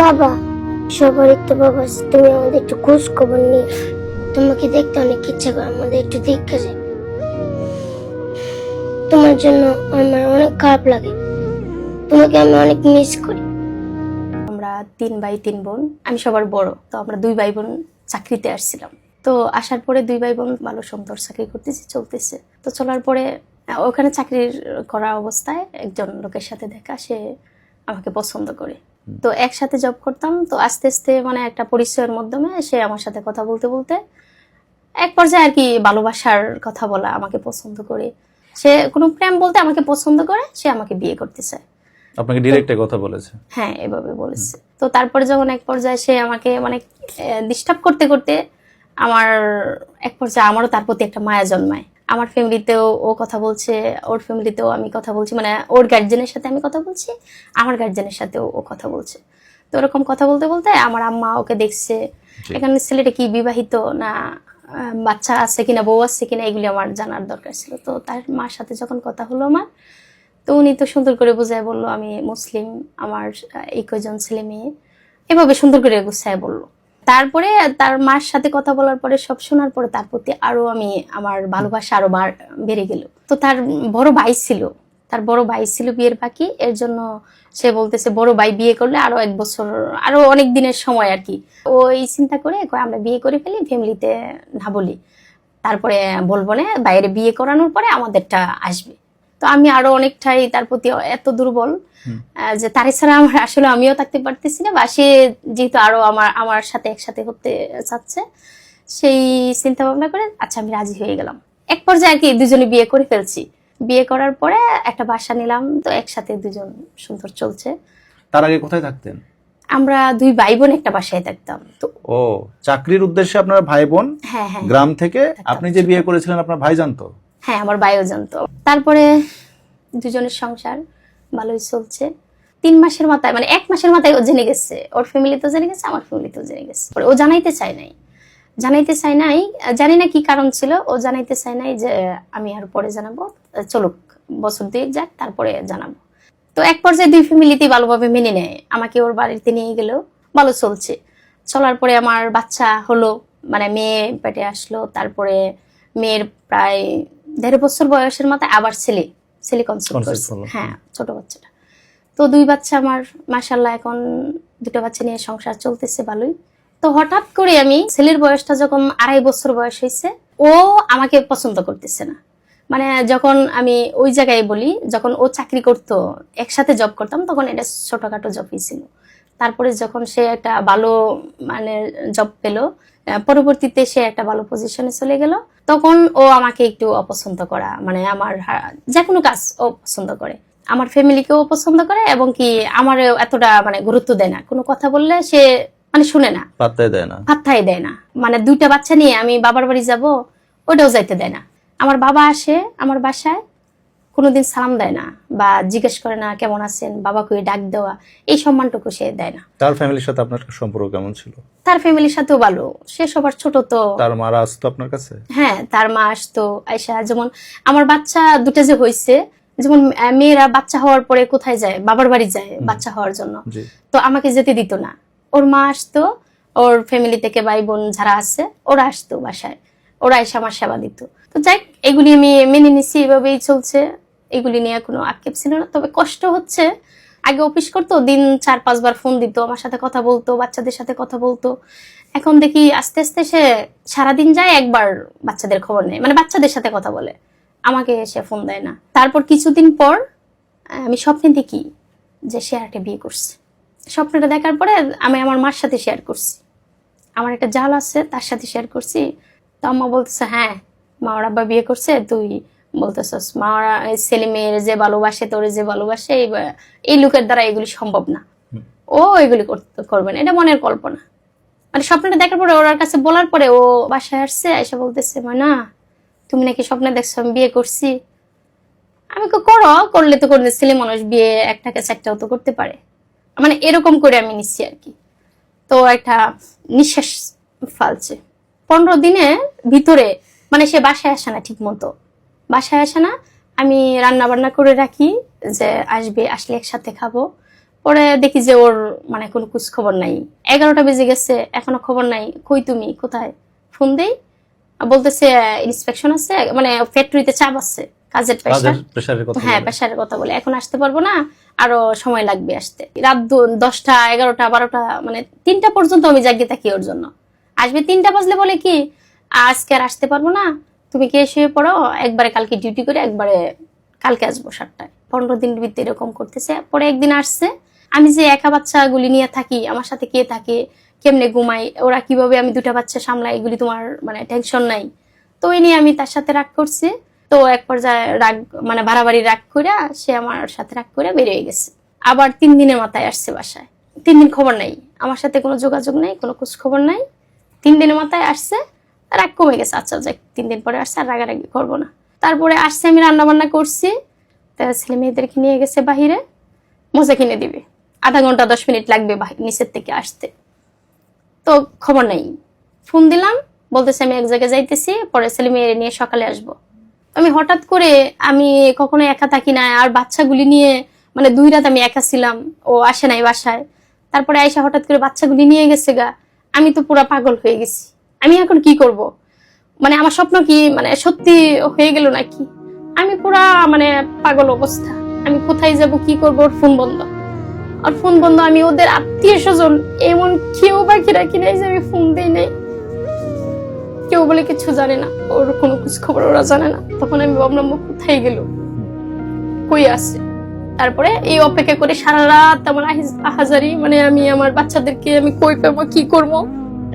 বাবা সবারই তো বাবা, তুমি আমাদের একটু খোঁজ খবর নিয়ে তোমাকে দেখতে অনেক ইচ্ছে করে আমাদের একটু দেখতে তোমার জন্য আমার অনেক খারাপ লাগে। তোমাকে আমি অনেক মিস করি। আমরা তিন ভাই, তিন বোন, আমি সবার বড়, তো আমরা দুই ভাই বোন চাকরিতে আসছিলাম। তো আসার পরে দুই ভাই বোন ভালো সুন্দর চাকরি করতেছে, চলতেছে। তো চলার পরে ওখানে চাকরির করা অবস্থায় একজন লোকের সাথে দেখা, সে আমাকে পছন্দ করে। তো একসাথে জব করতাম তো আস্তে আস্তে মানে একটা পরিচয়ের মাধ্যমে সে আমার সাথে কথা বলতে বলতে এক পর্যায়ে আর কি ভালোবাসার কথা বলা আমাকে পছন্দ করে। সে কোনো প্রেম বলতে আমাকে পছন্দ করে সে আমাকে বিয়ে করতে চায় আপনাকে ডিরেক্টে কথা বলেছে? হ্যাঁ এভাবে বলেছে। তো তারপরে যখন এক পর্যায়ে সে আমাকে মানে ডিস্টার্ব করতে করতে আমার এক পর্যায়ে আমারও তার প্রতি একটা মায়া জন্মায়। আমার ফ্যামিলিতেও ও কথা বলছে ওর ফ্যামিলিতেও আমি কথা বলছি মানে ওর গার্জেনের সাথে আমি কথা বলছি আমার গার্জেনের সাথেও ও কথা বলছে। তো ওরকম কথা বলতে বলতে আমার আম্মা ওকে দেখছে এখানে ছেলেটা কি বিবাহিত না বাচ্চা আছে কিনা বউ আছে কিনা এগুলি আমার জানার দরকার ছিল। তো তার মার সাথে যখন কথা হলো আমার তো উনি তো সুন্দর করে বুঝায় বলল আমি মুসলিম আমার এই কয়জন ছেলে মেয়ে। এভাবে সুন্দর করে গুছায় বলল। তারপরে তার মার সাথে কথা বলার পরে, সব শোনার পরে তার প্রতি আরও আমি, আমার ভালোবাসা আরও বেড়ে গেল। তো তার বড় ভাই ছিল, তার বড় ভাই ছিল বিয়ের বাকি এর জন্য সে বলতেছে, বড় ভাই বিয়ে করলে আরও এক বছর, আরও অনেক দিনের সময় আর কি। ও এই চিন্তা করে আমরা বিয়ে করে ফেলি ফ্যামিলিতে না বলি। তারপরে বলব না, বাইরে বিয়ে করানোর পরে আমাদেরটা আসবে। তো আমি আরও অনেকটাই তার প্রতি এত দুর্বল যে তার ছাড়া আমার আসলে আমিও থাকতে পারতেছি না বা সে যেহেতু আরও আমার আমার সাথে একসাথে করতে চাচ্ছে সেই চিন্তা ভাবনা করে আচ্ছা আমি রাজি হয়ে গেলাম। এক পর্যায়ে আর কি দুজনে বিয়ে করে ফেলছি। বিয়ে করার পরে একটা বাসা নিলাম তো একসাথে দুজন সুন্দর চলছে। তার আগে কোথায় থাকতেন? আমরা দুই ভাই বোন একটা বাসায় থাকতাম। তো ও চাকরির উদ্দেশ্যে আপনার ভাই বোন হ্যাঁ হ্যাঁ। গ্রাম থেকে আপনি যে বিয়ে করেছিলেন আপনার ভাই জানতো হ্যাঁ আমার ভাইও জানতো তারপরে দুজনের সংসার ভালোই চলছে। তিন মাসের মাথায় মানে এক মাসের মাথায় ও জেনে গেছে। ওর ফ্যামিলিতেও জেনে গেছে, আমার ফ্যামিলিতেও জেনে গেছে। ও জানাইতে চায় নাই। জানাইতে চায় নাই, জানি না কি কারণ ছিল, ও জানাইতে চায় নাই যে, আমি আর পরে জানাব। চলুক, বছর দুয়েক যাক, তারপরে জানাব। তো এক পর্যায়ে দুই ফ্যামিলিতেই ভালোভাবে মেনে নেয়। আমাকে ওর বাড়িতে নিয়ে গেলেও ভালো চলছে। চলার পরে আমার বাচ্চা হলো মানে মেয়ে পেটে আসলো, তারপরে মেয়ের প্রায় দেড় বছর বয়সের মাথায় আবার ছেলে ছেলে কনসেপ্ট হ্যাঁ ছোট বাচ্চাটা। তো দুই বাচ্চা আমার মাসাল্লাহ এখন দুটো বাচ্চা নিয়ে সংসার চলতেছে ভালোই। তো হঠাৎ করে আমি ছেলের বয়সটা যখন আড়াই বছর বয়স হয়েছে ও আমাকে পছন্দ করতেছে না। মানে যখন আমি ওই জায়গায় বলি যখন ও চাকরি করতো একসাথে জব করতাম তখন এটা ছোটখাটো জব ছিল তারপরে যখন সে একটা ভালো মানে জব পেল পরবর্তীতে সে একটা ভালো পজিশনে চলে গেল তখন ও আমাকে একটু অপছন্দ করা মানে আমার যে কোনো কাজ ও পছন্দ করে। আমার ফ্যামিলিকেও পছন্দ করে এবং কি আমার এতটা মানে গুরুত্ব দেয় না। কোনো কথা বললে সে মানে শুনে না। পাত্তাই দেয় না। পাত্তাই দেয় না। মানে দুইটা বাচ্চা নিয়ে আমি বাবার বাড়ি যাব ওটাও যাইতে দেয় না। আমার বাবা আসে আমার বাসায় কোনোদিন সালাম দেয় না বা জিজ্ঞেস করে না কেমন আছেন? বাবাকে ডাক দেওয়া। এই সম্মানটুকু সে দেয় না। তার ফ্যামিলির সাথে আপনার সম্পর্ক কেমন ছিল? তার ফ্যামিলির সাথেও ভালো। সে সবার ছোট তো। তার মারা আসতো আপনার কাছে? হ্যাঁ তার মা আসতো আয়সা যেমন আমার বাচ্চা দুটা যে হয়েছে যেমন মেয়েরা বাচ্চা হওয়ার পরে কোথায় যায়? বাবার বাড়ি যায় বাচ্চা হওয়ার জন্য। তো আমাকে যেতে দিত না। ওর মা আসতো ওর ফ্যামিলি থেকে ভাই বোন যারা আছে ওরা আসতো বাসায়। ওরা এসে আমার সেবা দিত। তো যাই এগুলি আমি মেনে নিছি, এভাবেই চলছে। এগুলি নিয়ে কোনো আক্ষেপ ছিল না। তবে কষ্ট হচ্ছে। আগে অফিস করতো, দিন চার, পাঁচবার ফোন দিত, আমার সাথে কথা বলতো, বাচ্চাদের সাথে কথা বলতো। এখন দেখি আস্তে আস্তে সে সারাদিন যায় একবার বাচ্চাদের খবর নেয় মানে বাচ্চাদের সাথে কথা বলে। আমাকে সে ফোন দেয় না। তারপর কিছুদিন পর আমি স্বপ্নে দেখি যে সে আরেকটা বিয়ে করছে। স্বপ্নটা দেখার পরে আমি আমার মার সাথে শেয়ার করছি। আমার একটা জাল আছে, তার সাথে শেয়ার করছি। তো আম্মা বলতেছে হ্যাঁ মা ওর আব্বা বিয়ে করছে তুই বলতেছস মা ওরা ছেলে মেয়ের যে ভালোবাসে তোর যে ভালোবাসে এই লোকের দ্বারা এগুলি সম্ভব না। ও এগুলি করতে- করবে না এটা মনের কল্পনা। মানে স্বপ্নটা দেখার পরে ওর কাছে বলার পরে ও বাসায় আসছে এসে বলতেছে না তুমি নাকি স্বপ্নে দেখছ আমি বিয়ে করছি। আমি করো করলে তো করলে ছেলে মানুষ বিয়ে একটা কাছে চারটাও তো করতে পারে। মানে এরকম করে আমি নিচ্ছি আর কি। তো একটা নিঃশ্বাস ফালছে। পনেরো দিনে ভিতরে মানে সে বাসায় আসে না ঠিক মতো বাসায় আসে না আমি রান্না বান্না করে রাখি যে আসবে আসলে একসাথে খাব। পরে দেখি যে ওর মানে কোনো কুছ খবর নাই। এগারোটা বেজে গেছে এখনও খবর নাই কই তুমি কোথায়? ফোন দেই বলতেছে ইন্সপেকশন আছে মানে ফ্যাক্টরিতে চাপ আছে কাজের প্রেশার হ্যাঁ প্রেশারের কথা বলে। এখন আসতে পারব না আরও সময় লাগবে আসতে। রাত দশটা এগারোটা বারোটা মানে তিনটা পর্যন্ত আমি জাগিয়ে থাকি ওর জন্য। আসবে তিনটা বাজলে বলে কি আজকে আর আসতে পারব না। তুমি কি শুয়ে পড়ো, একবারে কালকে ডিউটি করে একবারে কালকে আসব সাতটায়। পনেরো দিন ভিত্তি এরকম করতেছে, পরে একদিন আসছে। আমি যে একা বাচ্চাগুলি নিয়ে থাকি, আমার সাথে কে থাকে, কেমনে ঘুমাই ওরা কীভাবে আমি দুটা বাচ্চা সামলাই এগুলি তোমার মানে টেনশন নাই। তো ওই নিয়ে আমি তার সাথে রাগ করছি। তো এক পর্যায়ে রাগ মানে বাড়াবাড়ি রাগ করে সে আমার সাথে রাগ করে বেরিয়ে গেছে। আবার তিন দিনের মাথায় আসছে বাসায়। তিন দিন খবর নাই। আমার সাথে কোনো যোগাযোগ নাই, কোনো খোঁজ খবর নাই। তিন দিনের মাথায় আসছে। রাগ কমে গেছে আচ্ছা যাক, তিন দিন পরে আসছে, আর রাগারাগি করব না। তারপরে আসছে, আমি রান্না বান্না করছি, তা ছেলে মেয়েদেরকে নিয়ে গেছে বাহিরে, মজা কিনে দিবে। আধা ঘণ্টা, দশ মিনিট লাগবে নিচের থেকে আসতে। তো খবর নেই। ফোন দিলাম, বলতেছে আমি এক জায়গায় যাইতেছি, পরে ছেলে মেয়ে নিয়ে সকালে আসব। আমি হঠাৎ করে, আমি কখনো একা থাকি না, আর বাচ্চাগুলি নিয়ে মানে দুই রাত আমি একা ছিলাম, ও আসে নাই বাসায়। তারপরে আইসা হঠাৎ করে বাচ্চাগুলি নিয়ে গেছে গা, আমি তো পুরা পাগল হয়ে গেছি। আমি এখন কি করব? মানে আমার স্বপ্ন কি? মানে সত্যি হয়ে গেল নাকি? আমি পুরা মানে পাগল অবস্থা। আমি কোথায় যাব, কি করব? ওর ফোন বন্ধ। আর ফোন বন্ধ, আমি ওদের আত্মীয় স্বজন, এমন কেউ বাকি রাখি নাই যে আমি ফোন দিই নাই। কেউ বলে কিছু জানে না। ওর কোনো খোঁজ খবর ওরা জানে না। তখন আমি ভাবলাম কোথায় গেল? কই আছে? তারপরে এই অপেক্ষা করে সারা রাত আমার আহিজ- আহাজারি মানে আমি আমার বাচ্চাদেরকে আমি কই পাবো, কি করব?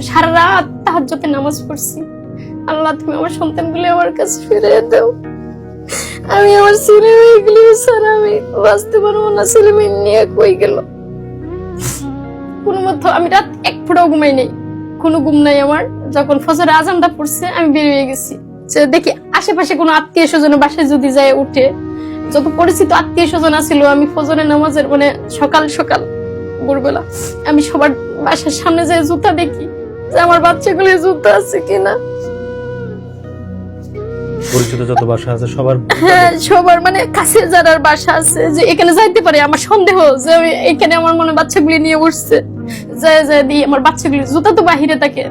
সারা রাত তাহাজ্জতে নামাজ পড়ছি। আল্লাহ, তুমি আমার সন্তানগুলো আমার কাছে ফিরে দাও। আমি আমার ছেলে মেয়েগুলি ছাড়া আমি বাঁচতে পারব না, ছেলে মেয়ে নিয়ে কই গেল? কোনো মতো আমি রাত এক ঘুমাই কোনো ঘুম নাই আমার। যখন আজানটা পড়ছে, আমি বেরিয়ে গেছি। দেখি আশেপাশে কোনো আত্মীয় স্বজনের বাসায় যদি যায় উঠে, যত পরিচিত আত্মীয় স্বজন আছিল, আমি ফজরের নামাজের মানে সকাল সকাল, ভোরবেলা, আমি সবার বাসার সামনে যায় জুতা দেখি যে আমার বাচ্চাগুলো জুতা আছে কিনা? পরিচিত যত বাসা আছে সবার হ্যাঁ সবার মানে কাছে যারার বাসা আছে যে এখানে যাইতে পারে আমার সন্দেহ যে এখানে আমার মনে বাচ্চাগুলি নিয়ে বসছে যায় যায় দিয়ে আমার বাচ্চাগুলি জুতা তো বাহিরে থাকে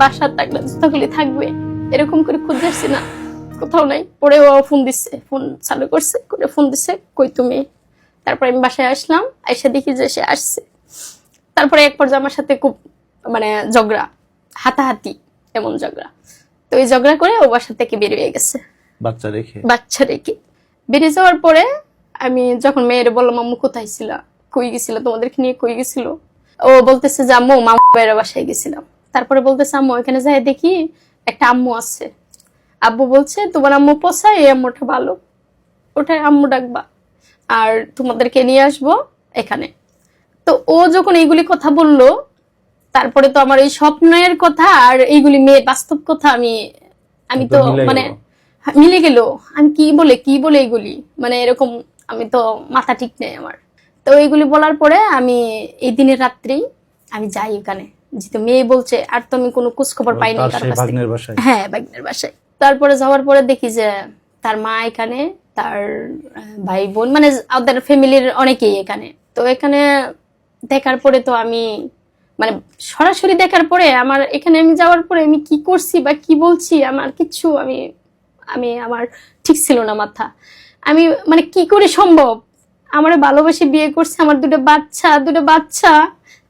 বাসার থাকলে জুতাগুলি থাকবে। এরকম করে খুঁজেছি না। কোথাও নাই। পরে ও ফোন দিচ্ছে ফোন চালু করছে করে ফোন দিচ্ছে কই তুমি? তারপরে আমি বাসায় আসলাম এসে দেখি যে সে আসছে। তারপরে এক পর্যায়ে আমার সাথে খুব মানে ঝগড়া। হাতাহাতি এমন ঝগড়া। তো ওই ঝগড়া করে ও বাসা থেকে বেরিয়ে গেছে। বাচ্চা রেখে? বাচ্চা রেখে। বেরিয়ে যাওয়ার পরে আমি যখন মেয়ের বললাম আম্মু কোথায় ছিল? কই গেছিল? তোমাদেরকে নিয়ে কই গেছিল? ও বলতেছে যে আম্মু মামু বাইরের বাসায় গেছিলাম। তারপরে বলতেছে আম্মু এখানে যাই দেখি একটা আম্মু আছে। আব্বু বলছে তোমার আম্মু পোষায় এই আম্মুটা ভালো। ওটাই আম্মু ডাকবা। আর তোমাদেরকে নিয়ে আসব এখানে। তো ও যখন এইগুলি কথা বলল তারপরে তো আমার এই স্বপ্নের কথা আর এইগুলি মেয়ের বাস্তব কথা আমি আমি তো মানে হ্যাঁ, মিলে গেল। আমি কি বলে কি বলে এগুলি মানে এরকম আমি তো মাথা ঠিক নেই আমার। তো এইগুলি বলার পরে আমি এই দিনের রাত্রেই আমি যাই ওখানে যেহেতু মেয়ে বলছে আর তো আমি কোনো খোঁজ খবর পাইনি তার কাছ থেকে। হ্যাঁ বাগনের বাসায়। তারপরে যাওয়ার পরে দেখি যে তার মা এখানে তার ভাই বোন মানে ওদের ফ্যামিলির অনেকেই এখানে। তো এখানে দেখার পরে তো আমি মানে সরাসরি দেখার পরে আমার এখানে আমি যাওয়ার পরে আমি কি করছি বা কি বলছি আমার কিচ্ছু আমি আমি আমার ঠিক ছিল না মাথা। আমি মানে কি করে সম্ভব? আমার ভালোবেসে বিয়ে করছে আমার দুটো বাচ্চা দুটো বাচ্চা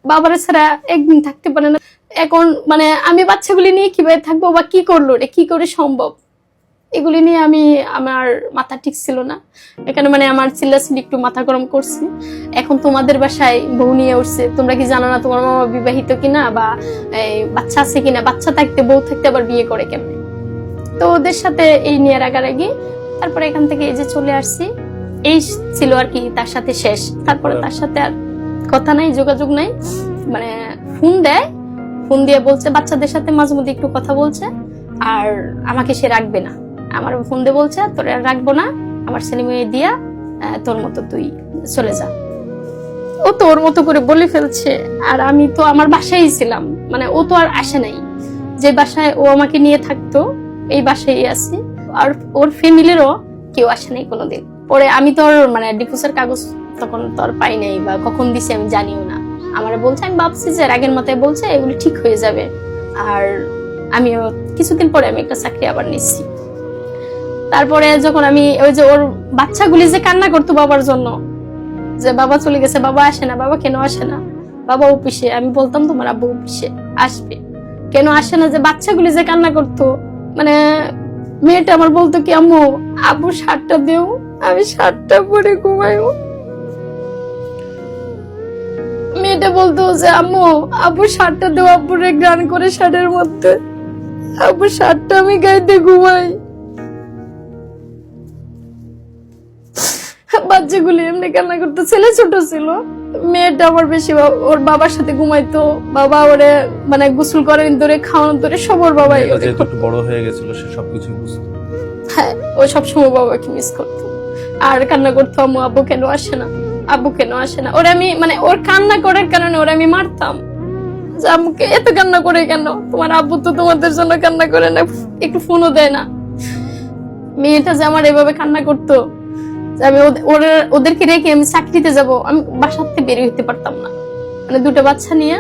বাবার ছাড়া একদিন থাকতে পারে না। এখন মানে আমি বাচ্চাগুলি নিয়ে কীভাবে থাকব বা কি করল? রে কি করে সম্ভব? এগুলি নিয়ে আমি আমার মাথা ঠিক ছিল না। এখানে মানে আমার চিল্লাচিল্লি একটু মাথা গরম করছি। এখন তোমাদের বাসায় বউ নিয়ে উঠছে। তোমরা কি জানো না তোমার মামা বিবাহিত কিনা বা বাচ্চা আছে কিনা? বাচ্চা থাকতে বউ থাকতে আবার বিয়ে করে কেমনে? তো ওদের সাথে এই নিয়ে রাগারাগি। তারপরে এখান থেকে এই যে চলে আসছি। এই ছিল আর কি তার সাথে শেষ। তারপরে তার সাথে আর কথা নাই, যোগাযোগ নাই। মানে ফোন দেয়। ফোন দিয়ে বলছে, বাচ্চাদের সাথে মাঝে মধ্যে একটু কথা বলছে। আর আমাকে সে রাখবে না। আমার ফোন দিয়ে বলছে, তোর আর রাখব না। আমার ছেলে মেয়ে দিয়া তোর মতো তুই চলে যা। ও তো ওর মতো করে বলে ফেলছে। আর আমি তো আমার বাসায় ছিলাম। মানে ও তো আর আসে নাই। যে বাসায় ও আমাকে নিয়ে থাকতো, এই বাসায় আছি। আর ওর ফ্যামিলিরও কেউ আসে নাই কোনোদিন। পরে আমি তো ওর মানে ডিভোর্সের কাগজ তখন তো আর পাই নাই বা কখন দিছে আমি জানিও না। আমার বলছে, আমি ভাবছি যে রাগের মাথায় বলছে, এগুলি ঠিক হয়ে যাবে। আর আমিও কিছুদিন পরে আমি একটা চাকরি আবার নিচ্ছি। তারপরে যখন আমি ওই যে ওর বাচ্চাগুলি যে কান্না করতো বাবার জন্য, যে বাবা চলে গেছে, বাবা আসে না, বাবা কেন আসে না? বাবা অফিসে, আমি বলতাম তোমার আব্বু অফিসে আসবে। কেন আসে না? যে বাচ্চাগুলি যে কান্না করতো মানে মেয়েটা আমার বলতো কি, আম্মু, আব্বু শার্টটা দেও, আমি শার্টটা পরে ঘুমাইও মেয়েটা বলতো যে, আম্মু, আব্বু শার্টটা দেও, আব্বুরে গান করে শার্টের মধ্যে। আব্বু শার্টটা আমি গাইতে ঘুমাই। বাচ্চাগুলি এমনি কান্না করতো ছেলে ছোট ছিল। মেয়েটা আমার বেশি ওর বাবার সাথে ঘুমাইতো বাবা ওরে মানে গোসল করেন ধরে খাওয়ানো ধরে সব ওর বাবাই একটু বড় হয়ে গেছিল সে সবকিছুই বুঝতো। হ্যাঁ ও সবসময় বাবাকে মিস করতো। আর কান্না করতো আম্মু আব্বু কেন আসে না? আব্বু কেন আসে না? ওরা আমি মানে ওর কান্না করার কারণে ওরা আমি মারতাম। যে আম্মুকে এত কান্না করে কেন? তোমার আব্বু তো তোমাদের জন্য কান্না করে না একটু ফোনও দেয় না। মেয়েটা যে আমার এভাবে কান্না করতো আমি ওদেরকে রেখে আমি চাকরিতে যাব। আমি বাসার থেকে বের হইতে পারতাম না। মানে দুটো বাচ্চা নিয়ে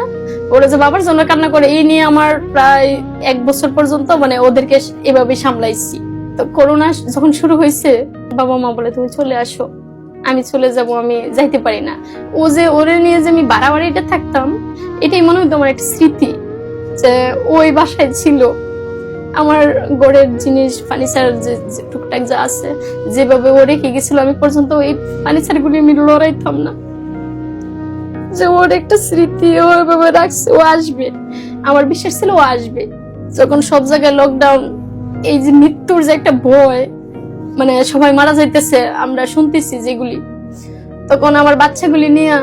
ওরা যে বাবার জন্য কান্না করে, এই নিয়ে আমার প্রায় এক বছর পর্যন্ত মানে ওদেরকে এভাবে সামলাইছি। তো করোনা যখন শুরু হয়েছে বাবা মা বলে, তুমি চলে আসো। আমি চলে যাব, আমি যাইতে পারি না। ও যে ওরে নিয়ে যে আমি বাড়াবাড়িটা থাকতাম, এটাই মনে হতো আমার একটা স্মৃতি, যে ওই বাসায় ছিল। আমার গড়ের জিনিস ফার্নিচার যে টুকটাক যা আছে, যেভাবে ও রেখে গেছিল, আমি পর্যন্ত ওই ফার্নিচার গুলি আমি লড়াইতাম না। যে ওর একটা স্মৃতি ও এভাবে রাখছে, ও আসবে। আমার বিশ্বাস ছিল ও আসবে। যখন সব জায়গায় লকডাউন এই যে মৃত্যুর যে একটা ভয় মানে সবাই মারা যাইতেছে, আমরা শুনতেছি যেগুলি, তখন আমার বাচ্চাগুলি নিয়ে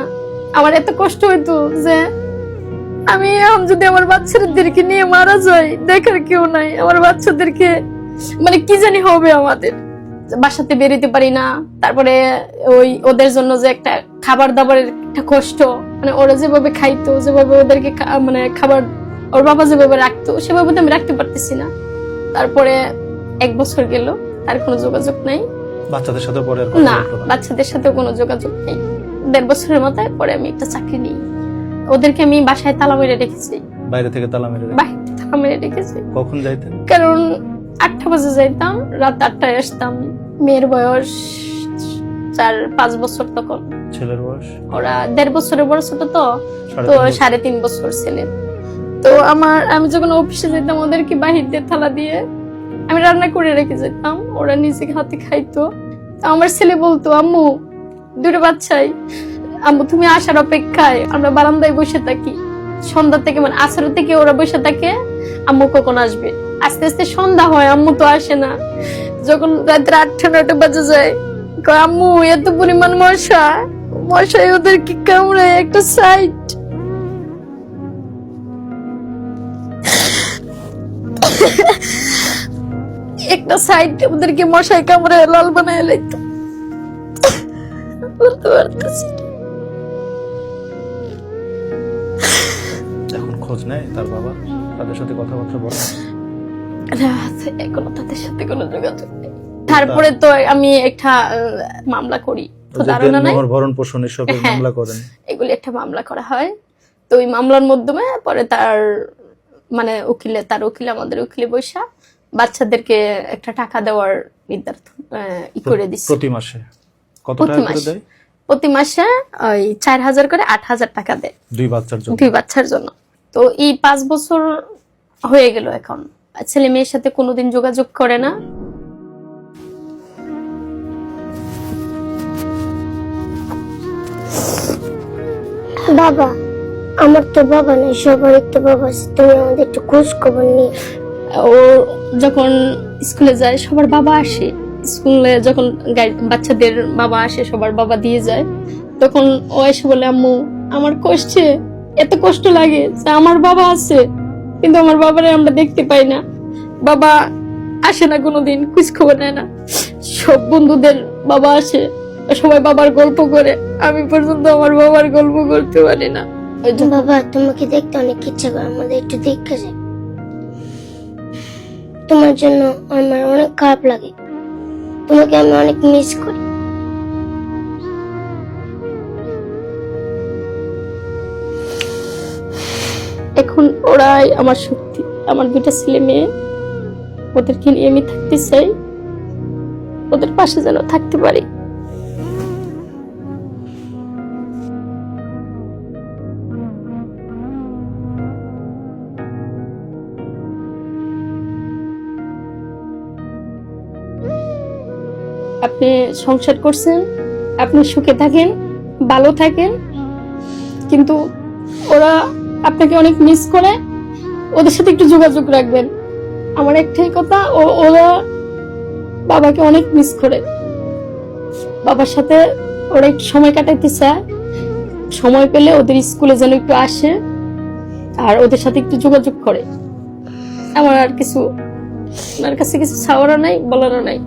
আমার এত কষ্ট হইতো যে আমি এখন যদি আমার বাচ্চাদেরকে নিয়ে মারা যাই দেখার কেউ নাই। আমার বাচ্চাদেরকে মানে কি জানি হবে আমাদের। বাসাতে বেরোতে পারি না। তারপরে ওই ওদের জন্য যে একটা খাবার দাবারের একটা কষ্ট মানে ওরা যেভাবে খাইতো যেভাবে ওদেরকে মানে খাবার ওর বাবা যেভাবে রাখতো সেভাবে তো আমি রাখতে পারতেছি না। তারপরে এক বছর গেল তার কোনো যোগাযোগ নাই। বাচ্চাদের সাথে পরে না বাচ্চাদের সাথে কোনো যোগাযোগ নেই। দেড় বছরের মাথায় পরে আমি একটা চাকরি নিই। ওদেরকে আমি বাসায় তালা মেরে রেখেছি। বাইরে থেকে তালা মেরে বাইরে তালা মেরে রেখেছি। কখন যাইতেন? কারণ আটটা বাজে যাইতাম রাত আটটায় আসতাম। মেয়ের বয়স চার পাঁচ বছর তখন। ছেলের বয়স? ওরা দেড় বছরের বড় ছোট তো সাড়ে তো তিন বছর। সাড়ে তিন বছর ছেলে। তো আমার আমি যখন অফিসে যেতাম ওদেরকে বাহির দিয়ে থালা দিয়ে আমি রান্না করে রেখে যেতাম। ওরা নিজে হাতে খাইতো। আমার ছেলে বলতো আম্মু দুটো বাচ্চাই। আম্মু, তুমি আসার অপেক্ষায় আমরা বারান্দায় বসে থাকি। সন্ধ্যা থেকে মানে আসর থেকে ওরা বসে থাকে, আম্মু কখন আসবে? আস্তে আস্তে সন্ধ্যা হয়, আম্মু তো আসে না। যখন রাত্রে আটটা নটা বাজে যায় আম্মু, এত পরিমাণ মশা। মশাই ওদেরকে কামড়ায় একটা সাইড একটা সাইড ওদেরকে মশাই কামড়ায় লাল বানায় লাইতো। বলতে পারতেছি খোঁজ নেয় তার বাবা তাদের সাথে কথাবার্তা বলে। না, এখনও তাদের সাথে কোনো যোগাযোগ নেই। তারপরে তো আমি একটা মামলা করি। তো ধারণা নাই? ভরণ পোষণ এসব হ্যাঁ। মামলা করেন। এগুলি একটা মামলা করা হয়। তো ওই মামলার মাধ্যমে পরে তার মানে উকিলে তার উকিল আমাদের উকিলে বৈশা বাচ্চাদেরকে একটা টাকা দেওয়ার নির্ধারণ আহ, ই করে দিচ্ছে প্রতি মাসে। কত প্রতি টাকা করে মাসে। দেয়? প্রতি মাসে ওই চার হাজার করে আট হাজার টাকা দেয়। দুই বাচ্চার জন্য। দুই বাচ্চার জন্য। তো এই পাঁচ বছর হয়ে গেল এখন। ছেলে মেয়ের সাথে কোনোদিন যোগাযোগ করে না। বাবা আমার তো বাবা নেই সবার তো বাবা আছে তুমি আমাদের একটু খোঁজ খবর নিয়ে। ও যখন স্কুলে যায় সবার বাবা আসে। স্কুলে যখন বাচ্চাদের বাবা আসে সবার বাবা দিয়ে যায়। তখন ও এসে বলে আম্মু আমার কষ্টে। এত কষ্ট লাগে যে আমার বাবা আছে, কিন্তু আমার বাবারে আমরা দেখতে পাই না। বাবা আসে না কোনোদিন খোঁজ খবর নেয় না। সব বন্ধুদের বাবা আসে, সবাই বাবার গল্প করে। আমি পর্যন্ত আমার বাবার গল্প করতে পারি না। বাবা, তোমাকে দেখতে অনেক ইচ্ছা করে, আমাদের একটু দেখে যায় তোমার জন্য আমার অনেক খারাপ লাগে। তোমাকে আমি অনেক মিস করি। এখন ওরাই আমার শক্তি। আমার দুটা ছেলে মেয়ে, ওদেরকে নিয়ে আমি থাকতে চাই। ওদের পাশে যেন থাকতে পারি। আপনি সংসার করছেন, আপনি সুখে থাকেন, ভালো থাকেন, কিন্তু ওরা আপনাকে অনেক মিস করে। ওদের সাথে একটু যোগাযোগ রাখবেন। আমার একটাই কথা, ও, ওরা বাবাকে অনেক মিস করে। বাবার সাথে ওরা একটু সময় কাটাইতে চায় সময় পেলে ওদের স্কুলে যেন একটু আসে আর ওদের সাথে একটু যোগাযোগ করে। আমার আর কিছু ওনার কাছে কিছু ছাওয়ারও নাই, বলারও নাই।